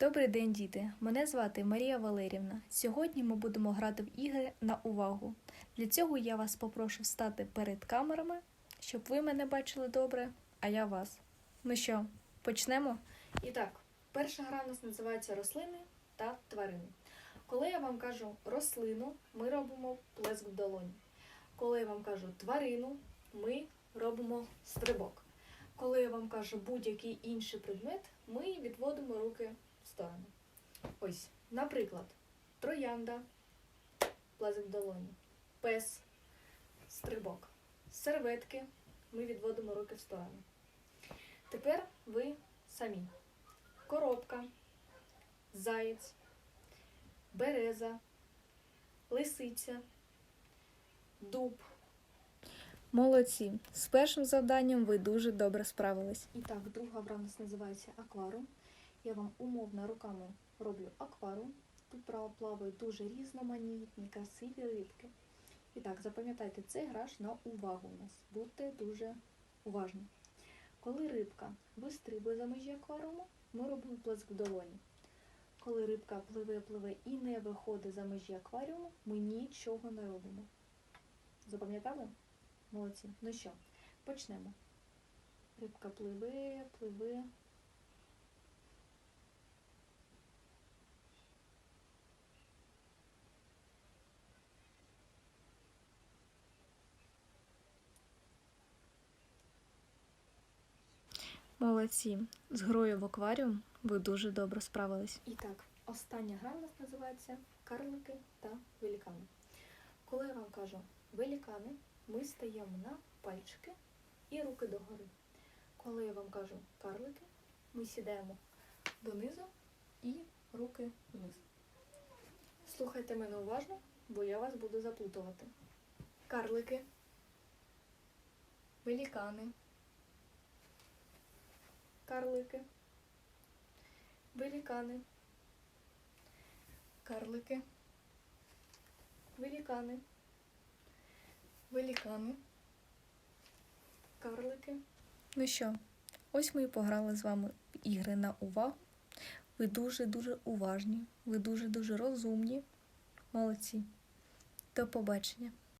Добрий день, діти! Мене звати Марія Валерівна. Сьогодні ми будемо грати в ігри на увагу. Для цього я вас попрошу встати перед камерами, щоб ви мене бачили добре, а я вас. Ну що, почнемо? І так, перша гра у нас називається рослини та тварини. Коли я вам кажу рослину, ми робимо плеск в долоні. Коли я вам кажу тварину, ми робимо стрибок. Коли я вам кажу будь-який інший предмет, ми відводимо руки сторону. Ось, наприклад, троянда, плазик в долоні, пес, стрибок, серветки, ми відводимо руки в сторону. Тепер ви самі. Коробка, заєць, береза, лисиця, дуб. Молодці. З першим завданням ви дуже добре справились. І так, друга у нас називається акваріум. Я вам умовно руками роблю акваріум. Тут плавають дуже різноманітні, красиві рибки. І так, запам'ятайте, це граш на увагу у нас. Будьте дуже уважні. Коли рибка вистрибує за межі акваріуму, ми робимо плеск в долоні. Коли рибка пливе, пливе і не виходить за межі акваріуму, ми нічого не робимо. Запам'ятали? Молодці. Ну що, почнемо. Рибка пливе, пливе. Молодці. З грою в акваріум ви дуже добре справились. І так, остання гра у нас називається карлики та великани. Коли я вам кажу великани, ми стаємо на пальчики і руки догори. Коли я вам кажу карлики, ми сідаємо донизу і руки вниз. Слухайте мене уважно, бо я вас буду заплутувати. Карлики, великани, карлики, великани, карлики, великани. Великани, карлики. Ну що, ось ми і пограли з вами в ігри на увагу. Ви дуже-дуже уважні, ви дуже-дуже розумні. Молодці. До побачення.